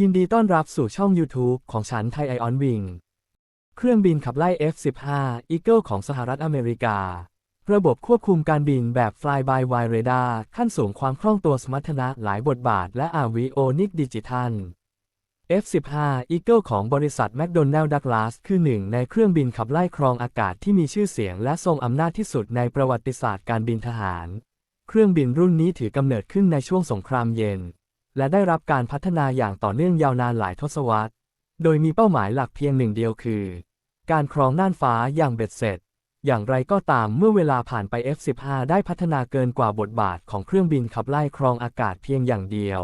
ยินดีต้อนรับสู่ช่อง YouTube ของฉันไทยไอออนวิง เครื่องบินขับไล่ F-15 Eagle ของสหรัฐอเมริกา ระบบควบคุมการบินแบบ Fly-by-wire radar ขั้นสูงความคล่องตัวสมรรถนะหลายบทบาท และอาวิโอนิกดิจิทัล F-15 Eagle ของบริษัท McDonnell Douglas คือหนึ่งในเครื่องบินขับไล่ครองอากาศที่มีชื่อเสียงและทรงอำนาจที่สุดในประวัติศาสตร์การบินทหาร เครื่องบินรุ่นนี้ถือกำเนิดขึ้นในช่วงสงครามเย็น และได้รับการพัฒนาอย่างต่อเนื่องยาวนานหลายทศวรรษ โดยมีเป้าหมายหลักเพียงหนึ่งเดียวคือ การครองน่านฟ้าอย่างเบ็ดเสร็จ อย่างไรก็ตามเมื่อเวลาผ่านไป F-15 ได้พัฒนาเกินกว่าบทบาทของเครื่องบินขับไล่ครองอากาศเพียงอย่างเดียว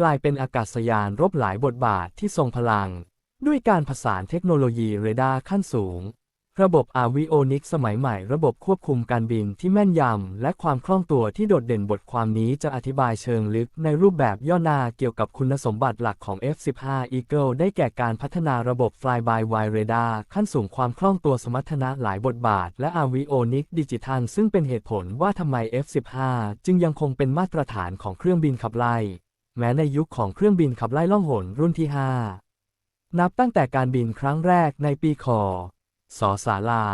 กลายเป็นอากาศยานรบหลายบทบาทที่ทรงพลัง ด้วยการผสานเทคโนโลยีเรดาร์ขั้นสูง ระบบอาวิโอนิกสมัยใหม่ระบบควบคุมการบินที่แม่นยำ และความคล่องตัวที่โดดเด่นบทความนี้จะอธิบายเชิงลึกในรูปแบบย่อหน้าเกี่ยวกับคุณสมบัติหลักของ F-15 Eagle ได้แก่การพัฒนาระบบ Fly-by-wire radar ขั้นสูงความคล่องตัวสมรรถนะหลายบทบาท และอาวิโอนิกดิจิทัล ซึ่งเป็นเหตุผลว่าทำไม F-15 จึงยังคงเป็นมาตรฐานของเครื่องบินขับไล่ แม้ในยุคของเครื่องบินขับไล่ล่องหนรุ่นที่ 5 นับตั้งแต่การบินครั้งแรกในปีค สอสาลา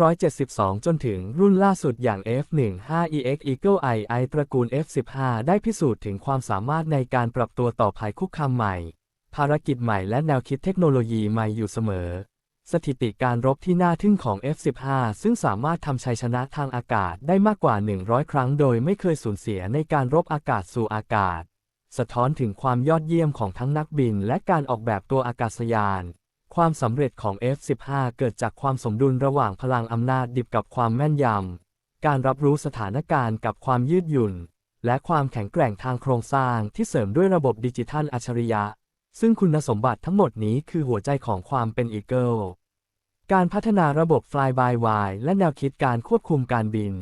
1972 จนถึงรุ่นล่าสุดอย่าง F-15EX Eagle II ตระกูล F-15 ได้พิสูจน์ถึงความสามารถในการปรับตัวต่อภัยคุกคามใหม่ ภารกิจใหม่และแนวคิดเทคโนโลยีใหม่อยู่เสมอ สถิติการรบที่น่าทึ่งของ F-15 ซึ่งสามารถทำชัยชนะทางอากาศได้มากกว่า 100 ครั้งโดยไม่เคยสูญเสียในการรบอากาศสู่อากาศ สะท้อนถึงความยอดเยี่ยมของทั้งนักบินและการออกแบบตัวอากาศยาน ความสำเร็จของ F-15 เกิดจากความสมดุลระหว่างพลังอำนาจดิบกับความแม่นยำ การรับรู้สถานการณ์กับความยืดหยุ่น และความแข็งแกร่งทางโครงสร้างที่เสริมด้วยระบบดิจิทัลอัจฉริยะ ซึ่งคุณสมบัติทั้งหมดนี้คือหัวใจของความเป็น Eagle การพัฒนาระบบ Fly-by-wire และแนวคิดการควบคุมการบิน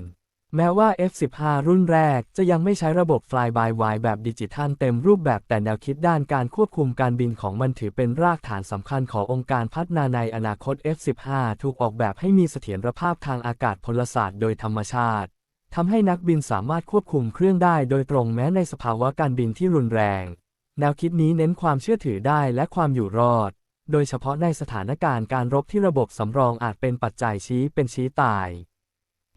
แม้ว่า F-15 รุ่นแรกจะยังไม่ใช้ระบบ Fly-by-wire แบบดิจิทัลเต็มรูปแบบแต่แนวคิดด้านการควบคุมการบินของมันถือเป็นรากฐานสำคัญขององค์การพัฒนาในอนาคต F-15 ถูกออกแบบให้มีเสถียรภาพทางอากาศพลศาสตร์โดยธรรมชาติทำให้นักบินสามารถควบคุมเครื่องได้โดยตรงแม้ในสภาวะการบินที่รุนแรง แนวคิดนี้เน้นความเชื่อถือได้และความอยู่รอด โดยเฉพาะในสถานการณ์การรบที่ระบบสำรองอาจเป็นปัจจัยชี้เป็นชี้ตาย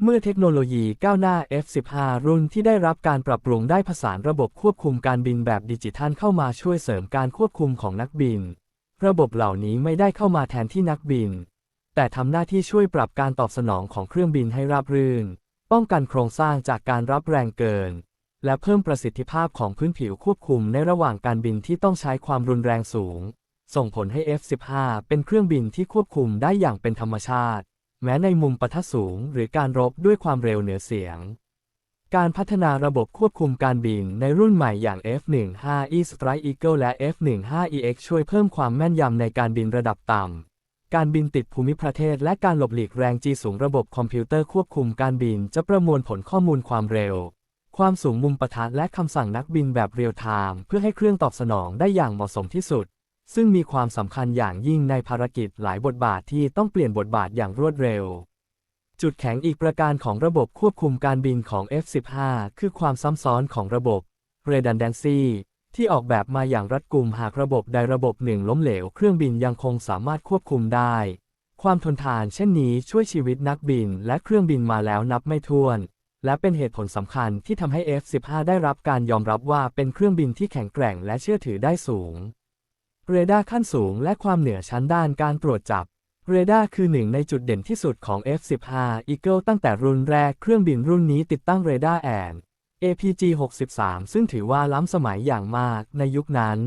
เมื่อเทคโนโลยีก้าวหน้า F-15 รุ่นที่ได้รับการปรับปรุงได้ผสานระบบควบคุมการบินแบบดิจิทัลเข้ามาช่วยเสริมการควบคุมของนักบิน ระบบเหล่านี้ไม่ได้เข้ามาแทนที่นักบิน แต่ทำหน้าที่ช่วยปรับการตอบสนองของเครื่องบินให้ราบรื่น ป้องกันโครงสร้างจากการรับแรงเกิน และเพิ่มประสิทธิภาพของพื้นผิวควบคุมในระหว่างการบินที่ต้องใช้ความรุนแรงสูง ส่งผลให้ F-15 เป็นเครื่องบินที่ควบคุมได้อย่างเป็นธรรมชาติ แม้ในมุมปะทะสูงหรือการรบด้วยความเร็วเหนือเสียง การพัฒนาระบบควบคุมการบินในรุ่นใหม่อย่าง F-15E Strike Eagle และ F-15EX ช่วยเพิ่มความแม่นยำในการบินระดับต่ำ การบินติดภูมิประเทศและการหลบหลีกแรงจีสูงระบบคอมพิวเตอร์ควบคุมการบินจะประมวลผลข้อมูลความเร็ว ความสูงมุมปะทะและคำสั่งนักบินแบบเรียลไทม์เพื่อให้เครื่องตอบสนองได้อย่างเหมาะสมที่สุด ซึ่งมีความสำคัญอย่างยิ่งในภารกิจหลายบทบาทที่ต้องเปลี่ยนบทบาทอย่างรวดเร็ว จุดแข็งอีกประการของระบบควบคุมการบินของ F-15 คือความซ้ำซ้อนของระบบ redundancy ที่ออกแบบมาอย่างรัดกุมหากระบบใดระบบหนึ่งล้มเหลวเครื่องบินยังคงสามารถควบคุมได้ ความทนทานเช่นนี้ช่วยชีวิตนักบินและเครื่องบินมาแล้วนับไม่ถ้วน และเป็นเหตุผลสำคัญที่ทำให้ F-15 ได้รับการยอมรับว่าเป็นเครื่องบินที่แข็งแกร่งและเชื่อถือได้สูง เรดาร์ขั้นสูงและความเหนือชั้นด้านการตรวจจับ เรดาร์คือหนึ่งในจุดเด่นที่สุดของ F-15 Eagle ตั้งแต่รุ่นแรกเครื่องบินรุ่นนี้ติดตั้งเรดาร์แอน APG-63 ซึ่งถือว่าล้ำสมัยอย่างมากในยุคนั้น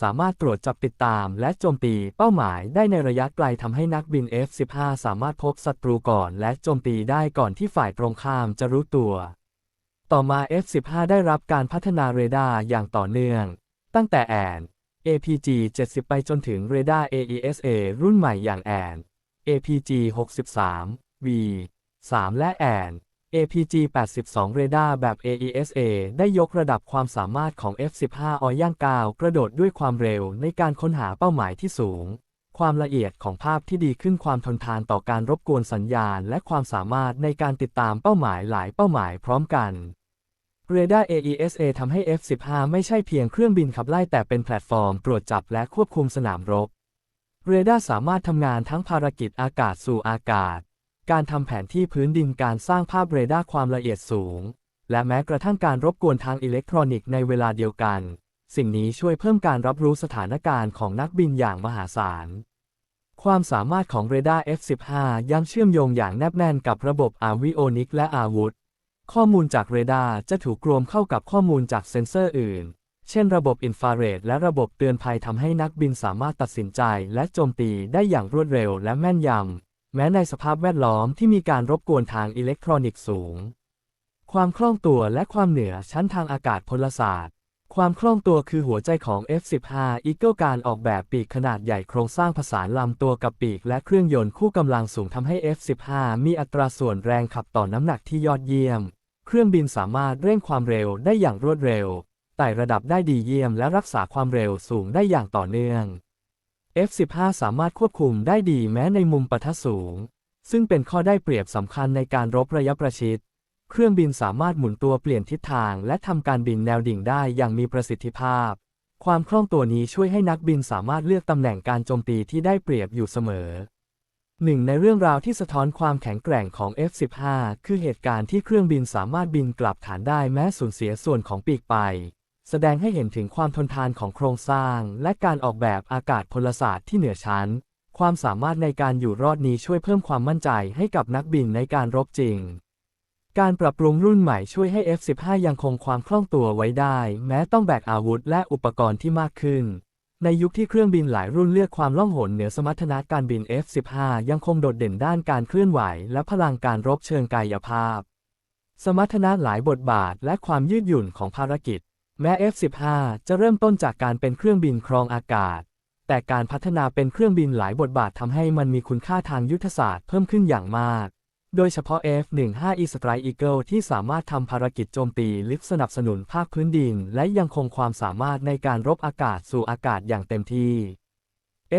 สามารถตรวจจับติดตามและโจมตีเป้าหมายได้ในระยะไกลทำให้นักบิน F-15 สามารถพบศัตรูก่อนและโจมตีได้ก่อนที่ฝ่ายตรงข้ามจะรู้ตัว ต่อมา F-15 ได้รับการพัฒนาเรดาร์อย่างต่อเนื่อง ตั้งแต่แอน APG-70 ไปจนถึงเรดาร์ AESA รุ่นใหม่อย่างแอน APG-63 V 3 และแอน APG-82 เรดาร์แบบ AESA ได้ยกระดับความสามารถของ F-15 ออย่างกาวกระโดดด้วยความเร็วในการค้นหาเป้าหมายที่สูง ความละเอียดของภาพที่ดีขึ้นความทนทานต่อการรบกวนสัญญาณ และความสามารถในการติดตามเป้าหมายหลายเป้าหมายพร้อมกัน เรดาร์ AESA ทำให้ F-15 ไม่ใช่เพียงเครื่องบินขับไล่แต่เป็นแพลตฟอร์มตรวจจับและควบคุมสนามรบ เรดาร์สามารถทำงานทั้งภารกิจอากาศสู่อากาศ การทำแผนที่พื้นดินการสร้างภาพเรดาร์ความละเอียดสูง และแม้กระทั่งการรบกวนทางอิเล็กทรอนิกส์ในเวลาเดียวกัน สิ่งนี้ช่วยเพิ่มการรับรู้สถานการณ์ของนักบินอย่างมหาศาลความสามารถของเรดาร์ F-15 ยังเชื่อมโยงอย่างแนบแน่นกับระบบอาวิโอนิกและอาวุธ ข้อมูลจากเรดาร์จะถูกรวมเข้ากับข้อมูลจากเซ็นเซอร์อื่น เช่นระบบอินฟราเรดและระบบเตือนภัยทำให้นักบินสามารถตัดสินใจและโจมตีได้อย่างรวดเร็วและแม่นยำ แม้ในสภาพแวดล้อมที่มีการรบกวนทางอิเล็กทรอนิกส์สูง ความคล่องตัวและความเหนือชั้นทางอากาศพลศาสตร์ ความคล่องตัวคือหัวใจของ F-15 Eagle การออกแบบปีกขนาดใหญ่โครงสร้างผสานลำตัวกับปีกและเครื่องยนต์คู่กำลังสูงทำให้ F-15 มีอัตราส่วนแรงขับต่อน้ำหนักที่ยอดเยี่ยม เครื่องบินสามารถเร่งความเร็วได้อย่างรวดเร็ว ไต่ระดับได้ดีเยี่ยมและรักษาความเร็วสูงได้อย่างต่อเนื่อง F-15 สามารถควบคุมได้ดีแม้ในมุมปะทะสูง ซึ่งเป็นข้อได้เปรียบสำคัญในการรบระยะประชิด เครื่องบินสามารถหมุนตัวเปลี่ยนทิศทางและทำการบินแนวดิ่งได้อย่างมีประสิทธิภาพ ความคล่องตัวนี้ช่วยให้นักบินสามารถเลือกตำแหน่งการโจมตีที่ได้เปรียบอยู่เสมอ หนึ่งในเรื่องราวที่สะท้อนความแข็งแกร่งของ F-15 คือเหตุการณ์ที่เครื่องบินสามารถบินกลับฐานได้แม้สูญเสียส่วนของปีกไป แสดงให้เห็นถึงความทนทานของโครงสร้าง และการออกแบบอากาศพลศาสตร์ที่เหนือชั้น ความสามารถในการอยู่รอดนี้ช่วยเพิ่มความมั่นใจให้กับนักบินในการรบจริง การปรับปรุงรุ่นใหม่ช่วยให้ F-15 ยังคงความคล่องตัวไว้ได้ แม้ต้องแบกอาวุธและอุปกรณ์ที่มากขึ้น ในยุคที่เครื่องบินหลายรุ่นเลือกความล่องหนเหนือสมรรถนะการบิน F-15 ยังคงโดดเด่นด้านการเคลื่อนไหว และพลังการรบเชิงกายภาพ สมรรถนะหลายบทบาทและความยืดหยุ่นของภารกิจ แม้ F-15 จะเริ่มต้นจากการเป็นเครื่องบินครองอากาศ แต่การพัฒนาเป็นเครื่องบินหลายบทบาททำให้มันมีคุณค่าทางยุทธศาสตร์เพิ่มขึ้นอย่างมาก โดยเฉพาะ F-15E Strike Eagle ที่สามารถทำภารกิจโจมตีลึกสนับสนุนภาคพื้นดิน และยังคงความสามารถในการรบอากาศสู่อากาศอย่างเต็มที่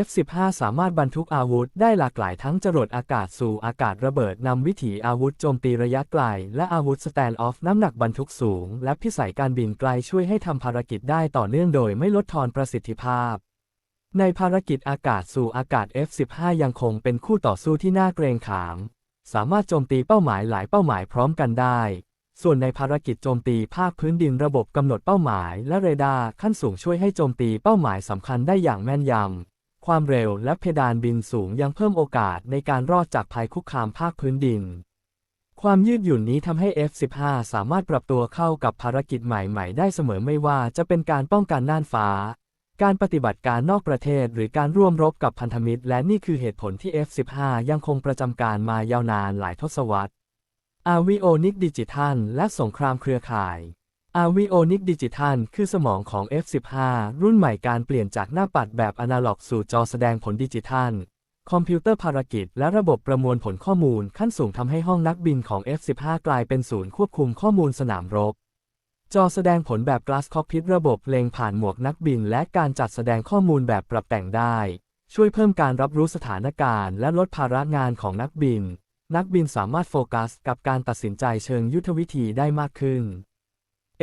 F-15 สามารถบรรทุกอาวุธได้หลากหลายทั้งจรวดอากาศสู่อากาศระเบิดนำวิถีอาวุธโจมตีระยะไกล และอาวุธสแตนด์ออฟน้ำหนักบรรทุกสูง และพิสัยการบินไกลช่วยให้ทำภารกิจได้ต่อเนื่องโดยไม่ลดทอนประสิทธิภาพ ในภารกิจอากาศสู่อากาศ F-15 ยังคงเป็นคู่ต่อสู้ที่น่าเกรงขาม สามารถโจมตีเป้าหมายหลายเป้าหมายพร้อมกันได้ ส่วนในภารกิจโจมตีภาคพื้นดินระบบกำหนดเป้าหมาย และเรดาร์ขั้นสูงช่วยให้โจมตีเป้าหมายสำคัญได้อย่างแม่นยำ ความเร็วและเพดานบินสูงยังเพิ่มโอกาสในการรอดจากภัยคุกคามภาคพื้นดิน ความยืดหยุ่นนี้ทำให้ F-15 สามารถปรับตัวเข้ากับภารกิจใหม่ ๆ ได้เสมอไม่ว่าจะเป็นการป้องกันน่านฟ้า การปฏิบัติการนอกประเทศหรือการร่วมรบกับพันธมิตร และนี่คือเหตุผลที่ F-15 ยังคงประจำการมายาวนานหลายทศวรรษ อาวิโอนิกดิจิทัล และสงครามเครือข่าย อาวิโอนิกดิจิทัล คือสมองของ F-15 รุ่นใหม่การเปลี่ยนจากหน้าปัดแบบอนาล็อกสู่จอแสดงผลดิจิทัล คอมพิวเตอร์ภารกิจ และระบบประมวลผลข้อมูลขั้นสูงทำให้ห้องนักบินของ F-15 กลายเป็นศูนย์ควบคุมข้อมูลสนามรบ จอแสดงผลแบบ Glass Cockpit ระบบเล็งผ่านหมวกนักบิน และการจัดแสดงข้อมูลแบบปรับแต่งได้ ช่วยเพิ่มการรับรู้สถานการณ์ และลดภาระงานของนักบิน นักบินสามารถโฟกัส กับการตัดสินใจเชิงยุทธวิธีได้มากขึ้น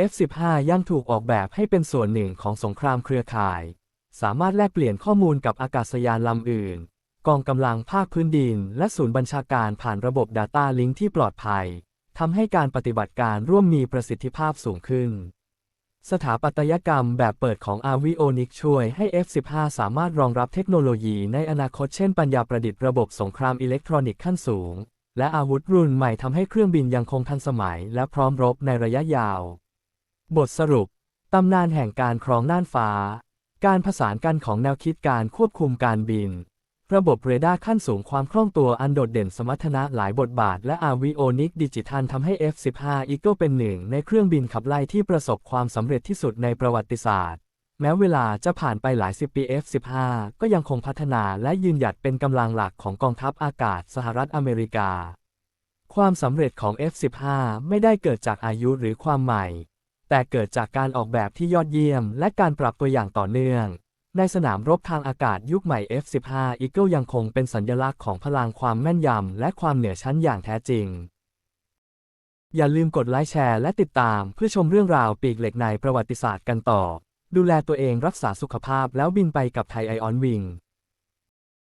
F-15 ยังถูกออกแบบให้เป็นส่วนหนึ่งของสงครามเครือข่าย สามารถแลกเปลี่ยนข้อมูลกับอากาศยานลำอื่น กองกำลังภาคพื้นดิน และศูนย์บัญชาการผ่านระบบ Data Link ที่ปลอดภัย ทำให้การปฏิบัติการร่วมมีประสิทธิภาพสูงขึ้น สถาปัตยกรรมแบบเปิดของ Avionics ช่วยให้ F-15 สามารถรองรับเทคโนโลยีในอนาคตเช่นปัญญาประดิษฐ์ระบบสงครามอิเล็กทรอนิกส์ขั้นสูง และอาวุธรุ่นใหม่ทำให้เครื่องบินยังคงทันสมัย และพร้อมรบในระยะยาว บทสรุปตำนานแห่งการครองน่านฟ้า การผสานกันของแนวคิดการควบคุมการบิน ระบบเรดาร์ขั้นสูงความคล่องตัวอันโดดเด่นสมรรถนะหลายบทบาท และอาวิโอนิกดิจิทัลทำให้ F-15 Eagle เป็นหนึ่ง ในเครื่องบินขับไล่ที่ประสบความสำเร็จที่สุดในประวัติศาสตร์ แม้เวลาจะผ่านไปหลายสิบปี F-15 ก็ยังคงพัฒนาและยืนหยัดเป็นกำลังหลักของกองทัพอากาศสหรัฐอเมริกา ความสำเร็จของ F-15 ไม่ได้เกิดจากอายุหรือความใหม่ แต่เกิดจากการออกแบบที่ยอดเยี่ยม และการปรับตัวอย่างต่อเนื่อง ในสนามรบทางอากาศยุคใหม่ F-15 Eagle ยังคงเป็นสัญลักษณ์ของพลังความแม่นยำและความเหนือชั้นอย่างแท้จริง อย่าลืมกดไลค์แชร์และติดตามเพื่อชมเรื่องราวปีกเหล็กในประวัติศาสตร์กันต่อ ดูแลตัวเองรักษาสุขภาพแล้วบินไปกับไทยไอออนวิง